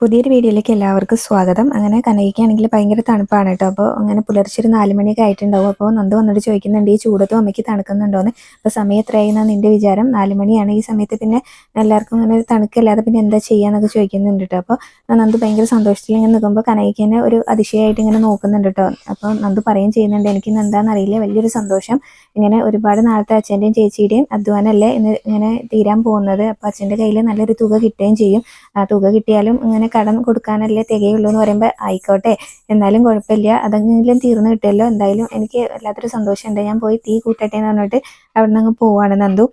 പുതിയൊരു വീഡിയോയിലേക്ക് എല്ലാവർക്കും സ്വാഗതം. അങ്ങനെ കനകയ്ക്കാണെങ്കിൽ ഭയങ്കര തണുപ്പാണ് കേട്ടോ. അപ്പോൾ അങ്ങനെ പുലർച്ചെ ഒരു നാല് മണിയൊക്കെ ആയിട്ടുണ്ടാവും. അപ്പോൾ നന്ദു വന്നിട്ട് ചോദിക്കുന്നുണ്ട് ഈ ചൂടത്തും അമ്മയ്ക്ക് തണുക്കുന്നുണ്ടോന്ന്? അപ്പോൾ സമയം എത്രയായിരുന്നാണ് നിന്റെ വിചാരം. നാല് മണിയാണ് ഈ സമയത്ത്. പിന്നെ എല്ലാവർക്കും അങ്ങനെ തണുക്കല്ലാതെ പിന്നെ എന്താ ചെയ്യാന്നൊക്കെ ചോദിക്കുന്നുണ്ട് കേട്ടോ. അപ്പോൾ നന്ദു ഭയങ്കര സന്തോഷത്തിൽ ഇങ്ങനെ നിൽക്കുമ്പോൾ കനകയ്ക്കനെ ഒരു അതിശയമായിട്ട് ഇങ്ങനെ നോക്കുന്നുണ്ട് കേട്ടോ. അപ്പോൾ നന്ദു പറയുകയും ചെയ്യുന്നുണ്ട് എനിക്ക് എന്താണെന്ന് അറിയില്ല. വലിയൊരു സന്തോഷം. ഇങ്ങനെ ഒരുപാട് നാളത്തെ അച്ഛന്റെയും ചേച്ചിയുടെയും അധ്വാനമല്ലേ ഇന്ന് ഇങ്ങനെ തീരാൻ പോകുന്നത്? അപ്പോൾ അച്ഛന്റെ കയ്യിൽ നല്ലൊരു തുക കിട്ടുകയും ചെയ്യും. ആ തുക കിട്ടിയാലും ഇങ്ങനെ കടം കൊടുക്കാനല്ലേ തികയുള്ളൂ എന്ന് പറയുമ്പോൾ ആയിക്കോട്ടെ എന്നാലും കുഴപ്പമില്ല. അതെങ്കിലും തീർന്നു കിട്ടുമല്ലോ. എന്തായാലും എനിക്ക് വല്ലാത്തൊരു സന്തോഷമുണ്ട്. ഞാൻ പോയി തീ കൂട്ടട്ടെ എന്ന് പറഞ്ഞിട്ട് അവിടെ നിന്ന് അങ്ങ് പോവാണ് നന്ദു.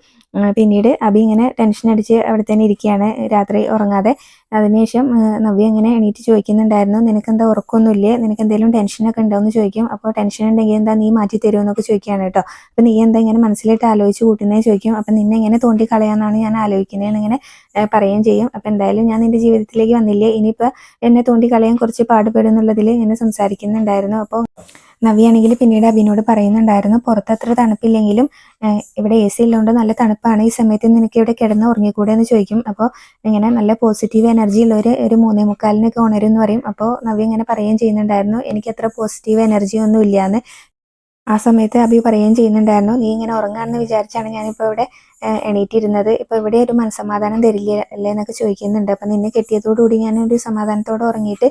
പിന്നീട് അബി ഇങ്ങനെ ടെൻഷൻ അടിച്ച് അവിടെ തന്നെ ഇരിക്കുകയാണ് രാത്രി ഉറങ്ങാതെ. അതിനുശേഷം നവ്യ ഇങ്ങനെ എണീറ്റ് ചോദിക്കുന്നുണ്ടായിരുന്നു നിനക്ക് എന്താ ഉറക്കമൊന്നുമില്ലേ നിനക്ക് എന്തെങ്കിലും ടെൻഷനൊക്കെ ഉണ്ടോ? എന്ന് ചോദിക്കും. അപ്പോൾ ടെൻഷൻ ഉണ്ടെങ്കിൽ എന്താ നീ മാറ്റി തരുമോ എന്നൊക്കെ ചോദിക്കുകയാണ് കേട്ടോ. അപ്പോൾ നീ എന്താ ഇങ്ങനെ മനസ്സിലിട്ട് ആലോചിച്ച് കൂട്ടുന്നേ ചോദിക്കും. അപ്പം നിന്നെ ഇങ്ങനെ തോണ്ടി കളയാന്നാണ് ഞാൻ ആലോചിക്കുന്നതെന്ന് ഇങ്ങനെ പറയുകയും ചെയ്യും. അപ്പം എന്തായാലും ഞാൻ നിന്റെ ജീവിതത്തിലേക്ക് വന്നില്ലേ? ഇനിയിപ്പോൾ എന്നെ തോണ്ടി കളയാൻ കുറച്ച് പാടുപെടുന്നുള്ളതിൽ ഇങ്ങനെ സംസാരിക്കുന്നുണ്ടായിരുന്നു. അപ്പോൾ നവിയാണെങ്കിൽ പിന്നീട് അബിനോട് പറയുന്നുണ്ടായിരുന്നു പുറത്ത് അത്ര തണുപ്പില്ലെങ്കിലും ഇവിടെ എ സി ഉള്ളതുകൊണ്ട് നല്ല തണുപ്പാണ്. ഈ സമയത്ത് നിനക്ക് ഇവിടെ കിടന്ന് ഉറങ്ങിക്കൂടെ? എന്ന് ചോദിക്കും. അപ്പോൾ ഇങ്ങനെ നല്ല പോസിറ്റീവ് എനർജി ഉള്ളവർ ഒരു മൂന്നേ മുക്കാലിനൊക്കെ ഉണരും പറയും. അപ്പോൾ നവി ഇങ്ങനെ പറയുകയും ചെയ്യുന്നുണ്ടായിരുന്നു എനിക്ക് അത്ര പോസിറ്റീവ് എനർജി ഒന്നും ഇല്ലാന്ന്. ആ സമയത്ത് അബി പറയുകയും ചെയ്യുന്നുണ്ടായിരുന്നു നീ ഇങ്ങനെ ഉറങ്ങാണെന്ന് വിചാരിച്ചാണ് ഞാനിപ്പോൾ ഇവിടെ എണീറ്റിരുന്നത്. ഇപ്പോൾ ഇവിടെ ഒരു മനസ്സമാധാനം തരില്ല അല്ലേ എന്നൊക്കെ ചോദിക്കുന്നുണ്ട്. അപ്പം നിന്നെ കെട്ടിയതോടുകൂടി ഞാൻ ഒരു സമാധാനത്തോടെ ഉറങ്ങിയിട്ട്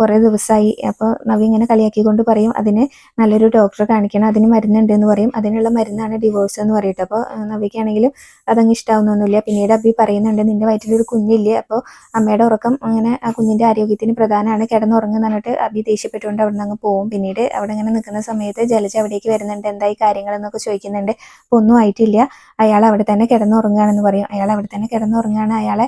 കുറേ ദിവസമായി അപ്പോൾ നവി ഇങ്ങനെ കളിയാക്കിക്കൊണ്ട് പറയും അതിന് നല്ലൊരു ഡോക്ടറെ കാണിക്കണം അതിന് മരുന്നുണ്ട് എന്ന് പറയും. അതിനുള്ള മരുന്നാണ് ഡിവോഴ്സ് എന്ന് പറയട്ടെ. അപ്പോൾ നവിക്കാണെങ്കിലും അതങ്ങ് ഇഷ്ടാവുന്നൊന്നുമില്ല. പിന്നീട് അബി പറയുന്നുണ്ട് നിന്റെ വയറ്റിലൊരു കുഞ്ഞില്ലേ? അപ്പോൾ അമ്മയുടെ ഉറക്കം അങ്ങനെ ആ കുഞ്ഞിന്റെ ആരോഗ്യത്തിന് പ്രധാനമാണ്. കിടന്നുറങ്ങുന്ന പറഞ്ഞിട്ട് അബി ദേഷ്യപ്പെട്ടുകൊണ്ട് അവിടെ നിന്ന് അങ്ങ് പോവും. പിന്നീട് അവിടെ ഇങ്ങനെ നിൽക്കുന്ന സമയത്ത് ജലജ അവിടേക്ക് വരുന്നുണ്ട്. എന്തായി കാര്യങ്ങളെന്നൊക്കെ ചോദിക്കുന്നുണ്ട്. അപ്പോൾ ഒന്നും ആയിട്ടില്ല. അയാൾ അവിടെ തന്നെ കിടന്നുറങ്ങുകയാണെന്ന് പറയും. അയാൾ അവിടെ തന്നെ കിടന്നുറങ്ങുകയാണ് അയാളെ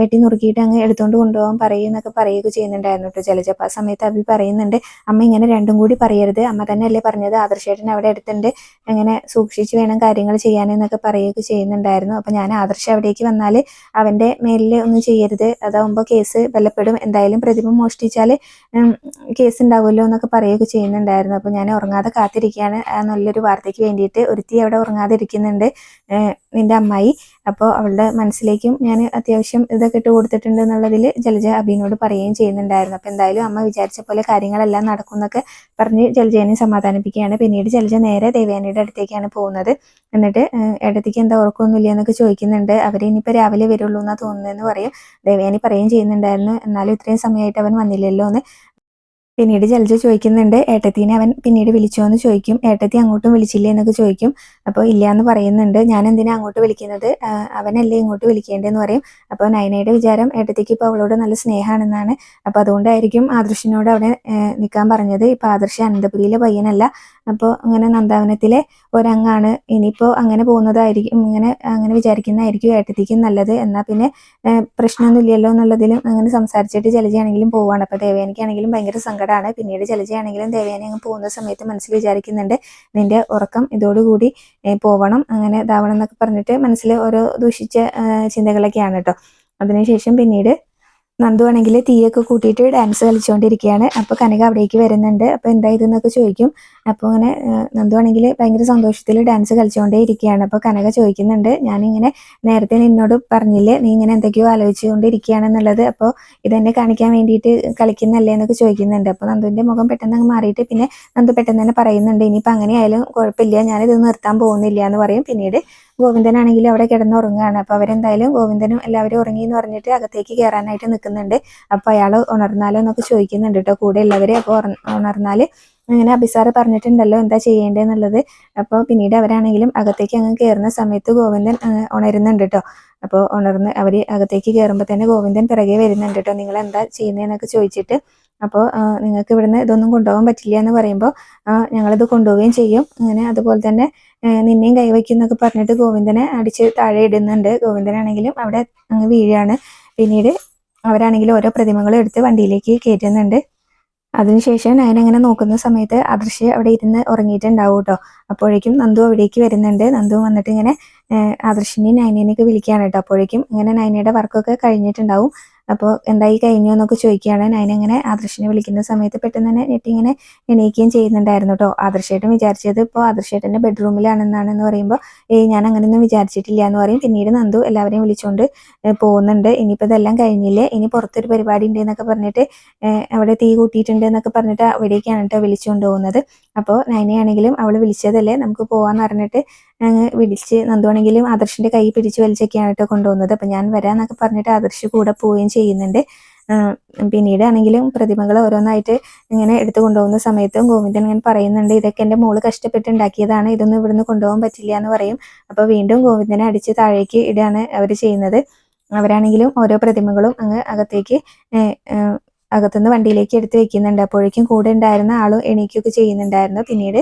വെട്ടി നുറുക്കിയിട്ട് അങ്ങ് എടുത്തുകൊണ്ട് കൊണ്ടുപോകാൻ പറയും എന്നൊക്കെ പറയുകയൊക്കെ ചെയ്യുന്നുണ്ടായിരുന്നു കേട്ടോ ജലജ. ആ സമയത്ത് അവി പറയുന്നുണ്ട് അമ്മ ഇങ്ങനെ രണ്ടും കൂടി പറയരുത്. അമ്മ തന്നെ അല്ലേ പറഞ്ഞത്. ആദർശേട്ടൻ അവിടെ അടുത്തുണ്ട്. അങ്ങനെ സൂക്ഷിച്ച് വേണം കാര്യങ്ങൾ ചെയ്യാനെന്നൊക്കെ പറയുകയൊക്കെ ചെയ്യുന്നുണ്ടായിരുന്നു. അപ്പോൾ ഞാൻ ആദർശം അവിടേക്ക് വന്നാൽ അവന്റെ മേലിൽ ഒന്നും ചെയ്യരുത്. അതാവുമ്പോൾ കേസ് ബലപ്പെടും. എന്തായാലും പ്രതിമ മോഷ്ടിച്ചാൽ കേസ് ഉണ്ടാവുമല്ലോ എന്നൊക്കെ പറയുകയൊക്കെ ചെയ്യുന്നുണ്ടായിരുന്നു. അപ്പോൾ ഞാൻ ഉറങ്ങാതെ കാത്തിരിക്കുകയാണ്. നല്ലൊരു വാർത്തയ്ക്ക് വേണ്ടിയിട്ട് ഒരുത്തി അവിടെ ഉറങ്ങാതെ ഇരിക്കുന്നുണ്ട്. നിന്റെ അമ്മായി. അപ്പോൾ അവളുടെ മനസ്സിലേക്കും ഞാൻ അത്യാവശ്യം ഇതൊക്കെ ഇട്ട് കൊടുത്തിട്ടുണ്ട് എന്നുള്ളതിൽ ജലജ അബിനോട് പറയുകയും ചെയ്യുന്നുണ്ടായിരുന്നു. അപ്പോൾ എന്തായാലും അമ്മ വിചാരിച്ച പോലെ കാര്യങ്ങളെല്ലാം നടക്കും എന്നൊക്കെ പറഞ്ഞ് ജലജേനെ സമാധാനിപ്പിക്കുകയാണ്. പിന്നീട് ജലജ നേരെ ദേവയാനിയുടെ അടുത്തേക്കാണ് പോകുന്നത്. എന്നിട്ട് ഇടത്തേക്ക് എന്താ ഉറക്കമൊന്നുമില്ല എന്നൊക്കെ ചോദിക്കുന്നുണ്ട്. അവർ ഇനിയിപ്പോൾ രാവിലെ വരുള്ളൂ എന്നാണ് തോന്നുന്നതെന്ന് പറയും. ദേവയാനി പറയുകയും ചെയ്യുന്നുണ്ടായിരുന്നു. എന്നാലും ഇത്രയും സമയമായിട്ട് അവൻ വന്നില്ലല്ലോ എന്ന് പിന്നീട് ജലജ ചോദിക്കുന്നുണ്ട് ഏട്ടത്തിനെ അവൻ പിന്നീട് വിളിച്ചോ എന്ന് ചോദിക്കും. ഏട്ടത്തി അങ്ങോട്ടും വിളിച്ചില്ലേ എന്നൊക്കെ ചോദിക്കും. അപ്പോൾ ഇല്ല എന്ന് പറയുന്നുണ്ട്. ഞാൻ എന്തിനാ അങ്ങോട്ട് വിളിക്കുന്നത്? അവനല്ലേ ഇങ്ങോട്ട് വിളിക്കേണ്ടതെന്ന് പറയും. അപ്പോൾ നയനയുടെ വിചാരം ഏട്ടത്തിക്ക് ഇപ്പോൾ അവളോട് നല്ല സ്നേഹമാണെന്നാണ്. അപ്പോൾ അതുകൊണ്ടായിരിക്കും ആദർശിനോട് അവിടെ നിൽക്കാൻ പറഞ്ഞത്. ഇപ്പോൾ ആദർശ് അനന്തപുരിയിലെ പയ്യനല്ല. അപ്പോൾ അങ്ങനെ നന്ദാവനത്തിലെ ഒരംഗാണ്. ഇനിയിപ്പോൾ അങ്ങനെ പോകുന്നതായിരിക്കും ഇങ്ങനെ അങ്ങനെ വിചാരിക്കുന്നതായിരിക്കും ഏട്ടത്തിക്കും നല്ലത്. എന്നാൽ പിന്നെ പ്രശ്നമൊന്നുമില്ലല്ലോ എന്നുള്ളതിലും അങ്ങനെ സംസാരിച്ചിട്ട് ജലജയാണെങ്കിലും പോവാണ്. അപ്പോൾ ദേവയാനിക്കാണെങ്കിലും ഭയങ്കര സങ്കടമാണ് പിന്നീട് ചലിച്ചയാണെങ്കിലും ദേവയാനി അങ്ങ് പോകുന്ന സമയത്ത് മനസ്സിൽ വിചാരിക്കുന്നുണ്ട് നിന്റെ ഉറക്കം ഇതോടുകൂടി പോവണം. അങ്ങനെ ഇതാവണം എന്നൊക്കെ പറഞ്ഞിട്ട് മനസ്സിൽ ഓരോ ദൂഷിച്ച ചിന്തകളൊക്കെയാണ് കേട്ടോ അതിനുശേഷം പിന്നീട് നന്ദു ആണെങ്കിൽ തീയൊക്കെ കൂട്ടിയിട്ട് ഡാൻസ് കളിച്ചുകൊണ്ടിരിക്കുകയാണ് അപ്പോൾ കനക അവിടേക്ക് വരുന്നുണ്ട്. അപ്പോൾ എന്താ ചോദിക്കും. അപ്പോൾ അങ്ങനെ നന്ദുവാണെങ്കിൽ ഭയങ്കര സന്തോഷത്തിൽ ഡാൻസ് കളിച്ചുകൊണ്ടേ ഇരിക്കുകയാണ് അപ്പോൾ കനക ചോദിക്കുന്നുണ്ട് ഞാനിങ്ങനെ നേരത്തെ നിന്നോട് പറഞ്ഞില്ലേ നീ ഇങ്ങനെ എന്തൊക്കെയോ ആലോചിച്ചുകൊണ്ടിരിക്കുകയാണെന്നുള്ളത് അപ്പോൾ ഇതെന്നെ കാണിക്കാൻ വേണ്ടിയിട്ട് കളിക്കുന്നല്ലേ എന്നൊക്കെ ചോദിക്കുന്നുണ്ട്. അപ്പോൾ നന്ദുവിന്റെ മുഖം പെട്ടെന്ന് അങ്ങ് മാറിയിട്ട് പിന്നെ നന്ദു പെട്ടെന്ന് തന്നെ പറയുന്നുണ്ട് ഇനിയിപ്പോൾ അങ്ങനെയായാലും കുഴപ്പമില്ല ഞാനിത് നിർത്താൻ പോകുന്നില്ല എന്ന് പറയും. പിന്നീട് ഗോവിന്ദനാണെങ്കിൽ അവിടെ കിടന്നുറങ്ങുകയാണ്. അപ്പോൾ അവരെന്തായാലും ഗോവിന്ദനും എല്ലാവരും ഉറങ്ങി എന്ന് പറഞ്ഞിട്ട് അകത്തേക്ക് കയറാനായിട്ട് നിൽക്കുന്നുണ്ട്. അപ്പോൾ അയാൾ ഉണർന്നാലോ എന്നൊക്കെ ചോദിക്കുന്നുണ്ട് കേട്ടോ. കൂടെ ഉള്ളവരെ അപ്പോൾ ഉണർന്നാൽ അങ്ങനെ അഭിസാറ് പറഞ്ഞിട്ടുണ്ടല്ലോ എന്താ ചെയ്യേണ്ടതെന്നുള്ളത് അപ്പോൾ പിന്നീട് അവരാണെങ്കിലും അകത്തേക്ക് അങ്ങ് കയറുന്ന സമയത്ത് ഗോവിന്ദൻ ഉണരുന്നുണ്ട് കേട്ടോ. അപ്പോൾ ഉണർന്ന് അവർ അകത്തേക്ക് കയറുമ്പോൾ തന്നെ ഗോവിന്ദൻ പിറകെ വരുന്നുണ്ട് കേട്ടോ. നിങ്ങൾ എന്താ ചെയ്യുന്നതെന്നൊക്കെ ചോദിച്ചിട്ട് അപ്പോൾ നിങ്ങൾക്ക് ഇവിടുന്ന് ഇതൊന്നും കൊണ്ടുപോകാൻ പറ്റില്ല എന്ന് പറയുമ്പോൾ ഞങ്ങളിത് കൊണ്ടുപോവുകയും ചെയ്യും. അങ്ങനെ അതുപോലെ തന്നെ നിന്നെയും കൈവയ്ക്കും എന്നൊക്കെ പറഞ്ഞിട്ട് ഗോവിന്ദനെ അടിച്ച് താഴെ ഇടുന്നുണ്ട്. ഗോവിന്ദനാണെങ്കിലും അവിടെ അങ്ങ് വീഴാണ്. പിന്നീട് അവരാണെങ്കിലും ഓരോ പ്രതിമകളും എടുത്ത് വണ്ടിയിലേക്ക് കയറ്റുന്നുണ്ട്. അതിനുശേഷം നയൻ അങ്ങനെ നോക്കുന്ന സമയത്ത് അദൃശ്യ അവിടെ ഇരുന്ന് ഉറങ്ങിയിട്ടുണ്ടാവും കേട്ടോ. അപ്പോഴേക്കും നന്ദു അവിടേക്ക് വരുന്നുണ്ട്. നന്ദു വന്നിട്ട് ഇങ്ങനെ ആദർശിനെയും നയനേനെയൊക്കെ വിളിക്കുകയാണ് കേട്ടോ. അപ്പോഴേക്കും ഇങ്ങനെ നയനയുടെ വർക്കൊക്കെ കഴിഞ്ഞിട്ടുണ്ടാവും. അപ്പോൾ എന്തായി കഴിഞ്ഞു എന്നൊക്കെ ചോദിക്കുകയാണ്. ഞാനിങ്ങനെ ആദർശിനെ വിളിക്കുന്ന സമയത്ത് പെട്ടെന്ന് തന്നെ ഇങ്ങനെ എണീക്കുകയും ചെയ്യുന്നുണ്ടായിരുന്നു കേട്ടോ ആദർശേട്ടൻ വിചാരിച്ചത് ഇപ്പോൾ ആദർശേട്ടന്റെ ബെഡ്റൂമിലാണെന്നാണെന്ന് പറയുമ്പോൾ ഏയ് ഞാൻ അങ്ങനെയൊന്നും വിചാരിച്ചിട്ടില്ല എന്ന് പറയും. പിന്നീട് നന്ദു എല്ലാവരെയും വിളിച്ചുകൊണ്ട് പോകുന്നുണ്ട്. ഇനിയിപ്പോൾ ഇതെല്ലാം കഴിഞ്ഞില്ലേ? ഇനി പുറത്തൊരു പരിപാടി ഉണ്ട് എന്നൊക്കെ പറഞ്ഞിട്ട് അവിടെ തീ കൂട്ടിയിട്ടുണ്ട് എന്നൊക്കെ പറഞ്ഞിട്ട് അവിടേക്കാണ് കേട്ടോ വിളിച്ചുകൊണ്ട് പോകുന്നത്. അപ്പോൾ നൈനയാണെങ്കിലും അവൾ വിളിച്ചതല്ലേ? നമുക്ക് പോകാമെന്ന് പറഞ്ഞിട്ട് വിളിച്ച് നന്ദുവാണെങ്കിലും ആദർശിന്റെ കൈ പിടിച്ച് വലിച്ചൊക്കെയാണ് കേട്ടോ കൊണ്ടുപോകുന്നത്. അപ്പം ഞാൻ വരാന്നൊക്കെ പറഞ്ഞിട്ട് ആദർശ് കൂടെ പോവുകയും ചെയ്യുന്നുണ്ട്. പിന്നീട് ആണെങ്കിലും പ്രതിമകൾ ഓരോന്നായിട്ട് ഇങ്ങനെ എടുത്തു കൊണ്ടുപോകുന്ന സമയത്തും ഗോവിന്ദൻ ഇങ്ങനെ പറയുന്നുണ്ട് ഇതൊക്കെ എന്റെ മോൾ കഷ്ടപ്പെട്ട് ഉണ്ടാക്കിയതാണ് ഇതൊന്നും ഇവിടുന്ന് കൊണ്ടുപോകാൻ പറ്റില്ല എന്ന് പറയും. അപ്പോൾ വീണ്ടും ഗോവിന്ദനെ അടിച്ച് താഴേക്ക് ഇടുകയാണ് അവർ ചെയ്യുന്നത്. അവരാണെങ്കിലും ഓരോ പ്രതിമകളും അങ്ങ് അകത്തേക്ക് അകത്തുനിന്ന് വണ്ടിയിലേക്ക് എടുത്ത് വെക്കുന്നുണ്ട്. അപ്പോഴേക്കും കൂടെ ഉണ്ടായിരുന്ന ആളും എണീക്കുകയൊക്കെ ചെയ്യുന്നുണ്ടായിരുന്നു. പിന്നീട്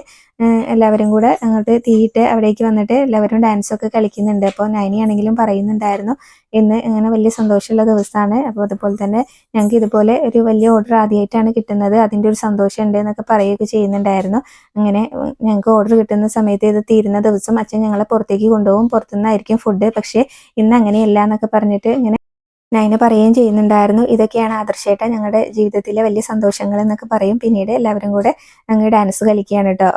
എല്ലാവരും കൂടെ അങ്ങോട്ട് തീയിട്ട് അവിടേക്ക് വന്നിട്ട് എല്ലാവരും ഡാൻസൊക്കെ കളിക്കുന്നുണ്ട്. അപ്പോൾ നൈനിയാണെങ്കിലും പറയുന്നുണ്ടായിരുന്നു ഇന്ന് ഇങ്ങനെ വലിയ സന്തോഷമുള്ള ദിവസമാണ്. അപ്പോൾ അതുപോലെ തന്നെ ഞങ്ങൾക്ക് ഇതുപോലെ ഒരു വലിയ ഓർഡർ ആദ്യമായിട്ടാണ് കിട്ടുന്നത്. അതിന്റെ ഒരു സന്തോഷം ഉണ്ട് എന്നൊക്കെ പറയുകയൊക്കെ ചെയ്യുന്നുണ്ടായിരുന്നു. അങ്ങനെ ഞങ്ങൾക്ക് ഓർഡർ കിട്ടുന്ന സമയത്ത് ഇത് തീരുന്ന ദിവസം അച്ഛൻ ഞങ്ങളെ പുറത്തേക്ക് കൊണ്ടുപോകും. പുറത്തുനിന്നായിരിക്കും ഫുഡ് പക്ഷേ ഇന്ന് അങ്ങനെയല്ല എന്നൊക്കെ പറഞ്ഞിട്ട് ഇങ്ങനെ നൈന പറയുകയും ചെയ്യുന്നുണ്ടായിരുന്നു. ഇതൊക്കെയാണ് ആദർശേട്ട ഞങ്ങളുടെ ജീവിതത്തിലെ വലിയ സന്തോഷങ്ങൾ എന്നൊക്കെ പറയും. പിന്നീട് എല്ലാവരും കൂടെ ഞങ്ങൾ ഡാൻസ് കളിക്കുകയാണ് കേട്ടോ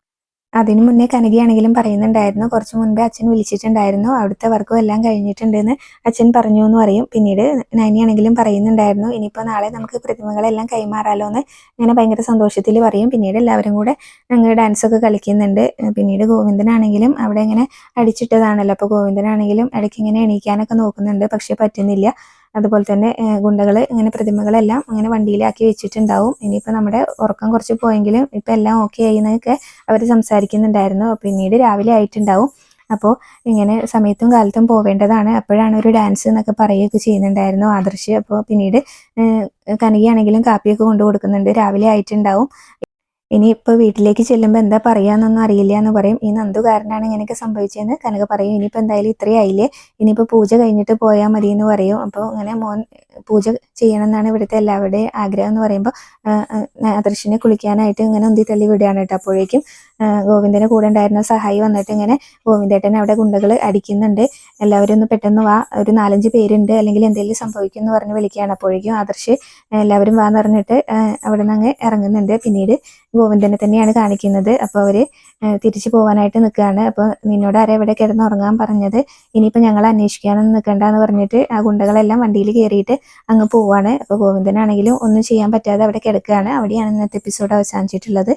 അതിനു മുന്നേ കനകയാണെങ്കിലും പറയുന്നുണ്ടായിരുന്നു. കുറച്ച് മുൻപേ അച്ഛൻ വിളിച്ചിട്ടുണ്ടായിരുന്നു. അവിടുത്തെ വർക്കും എല്ലാം കഴിഞ്ഞിട്ടുണ്ടെന്ന് അച്ഛൻ പറഞ്ഞു എന്ന് പറയും. പിന്നീട് നൈനിയാണെങ്കിലും പറയുന്നുണ്ടായിരുന്നു. ഇനിയിപ്പോൾ നാളെ നമുക്ക് പ്രതിമകളെല്ലാം കൈമാറാലോ എന്ന് അങ്ങനെ ഭയങ്കര സന്തോഷത്തിൽ പറയും. പിന്നീട് എല്ലാവരും കൂടെ ഞങ്ങൾ ഡാൻസൊക്കെ കളിക്കുന്നുണ്ട്. പിന്നീട് ഗോവിന്ദനാണെങ്കിലും അവിടെ ഇങ്ങനെ അടിച്ചിട്ടതാണല്ലോ. അപ്പോൾ ഗോവിന്ദനാണെങ്കിലും ഇടയ്ക്ക് ഇങ്ങനെ എണീക്കാനൊക്കെ നോക്കുന്നുണ്ട്. പക്ഷേ പറ്റുന്നില്ല. അതുപോലെ തന്നെ ഗുണ്ടകൾ ഇങ്ങനെ പ്രതിമകളെല്ലാം അങ്ങനെ വണ്ടിയിലാക്കി വെച്ചിട്ടുണ്ടാവും. ഇനിയിപ്പോൾ നമ്മുടെ ഉറക്കം കുറച്ച് പോയെങ്കിലും ഇപ്പം എല്ലാം ഓക്കെ ആയി എന്നൊക്കെ അവർ സംസാരിക്കുന്നുണ്ടായിരുന്നു. പിന്നീട് രാവിലെ ആയിട്ടുണ്ടാവും. അപ്പോൾ ഇങ്ങനെ സമയത്തും കാലത്തും പോവേണ്ടതാണ്. അപ്പോഴാണ് ഒരു ഡാൻസ് എന്നൊക്കെ പറയുകയൊക്കെ ചെയ്യുന്നുണ്ടായിരുന്നു ആദർശ്. അപ്പോൾ പിന്നീട് കനകയാണെങ്കിലും കാപ്പിയൊക്കെ കൊണ്ടു കൊടുക്കുന്നുണ്ട് രാവിലെ ആയിട്ടുണ്ടാവും. ഇനി ഇപ്പോൾ വീട്ടിലേക്ക് ചെല്ലുമ്പോൾ എന്താ പറയാന്നൊന്നും അറിയില്ല എന്ന് പറയും. ഈ നന്ദു കാരനാണ് ഇങ്ങനെയൊക്കെ സംഭവിച്ചതെന്ന് കനക പറയും. ഇനിയിപ്പോൾ എന്തായാലും ഇത്രയും ആയില്ലേ? ഇനിയിപ്പോൾ പൂജ കഴിഞ്ഞിട്ട് പോയാൽ മതി എന്ന് പറയും. അപ്പോൾ അങ്ങനെ മോൻ പൂജ ചെയ്യണം എന്നാണ് ഇവിടുത്തെ എല്ലാവരുടെയും ആഗ്രഹം എന്ന് പറയുമ്പോൾ അദർശിനെ കുളിക്കാനായിട്ട് ഇങ്ങനെ ഉന്തി തള്ളി വിടുകയാണ് കേട്ടോ അപ്പോഴേക്കും. ഗോവിന്ദന് കൂടെ ഉണ്ടായിരുന്ന സഹായി വന്നിട്ട് ഇങ്ങനെ ഗോവിന്ദേട്ടനെ അവിടെ ഗുണ്ടകൾ അടിക്കുന്നുണ്ട്. എല്ലാവരും ഒന്ന് പെട്ടെന്ന് വാ ഒരു നാലഞ്ച് പേരുണ്ട് അല്ലെങ്കിൽ എന്തെങ്കിലും സംഭവിക്കും എന്ന് പറഞ്ഞ് വിളിക്കുകയാണ്. അപ്പോഴേക്കും ആദർശ് എല്ലാവരും വാന്ന് പറഞ്ഞിട്ട് അവിടെ നിന്ന് ഇറങ്ങുന്നുണ്ട്. പിന്നീട് ഗോവിന്ദനെ തന്നെയാണ് കാണിക്കുന്നത്. അപ്പോൾ അവർ തിരിച്ചു പോകാനായിട്ട് നിൽക്കുകയാണ്. അപ്പോൾ നിന്നോട് ആരാ ഇവിടെ കിടന്നുറങ്ങാൻ പറഞ്ഞത്? ഇനിയിപ്പോൾ ഞങ്ങൾ അന്വേഷിക്കാനൊന്നും നിൽക്കണ്ടെന്ന് പറഞ്ഞിട്ട് ആ ഗുണ്ടകളെല്ലാം വണ്ടിയിൽ കയറിയിട്ട് അങ്ങ് പോവാണ്. അപ്പോൾ ഗോവിന്ദനാണെങ്കിലും ഒന്നും ചെയ്യാൻ പറ്റാതെ അവിടെ കിടക്കുകയാണ്. അവിടെയാണ് ഇന്നത്തെ എപ്പിസോഡ് അവസാനിച്ചിട്ടുള്ളത്.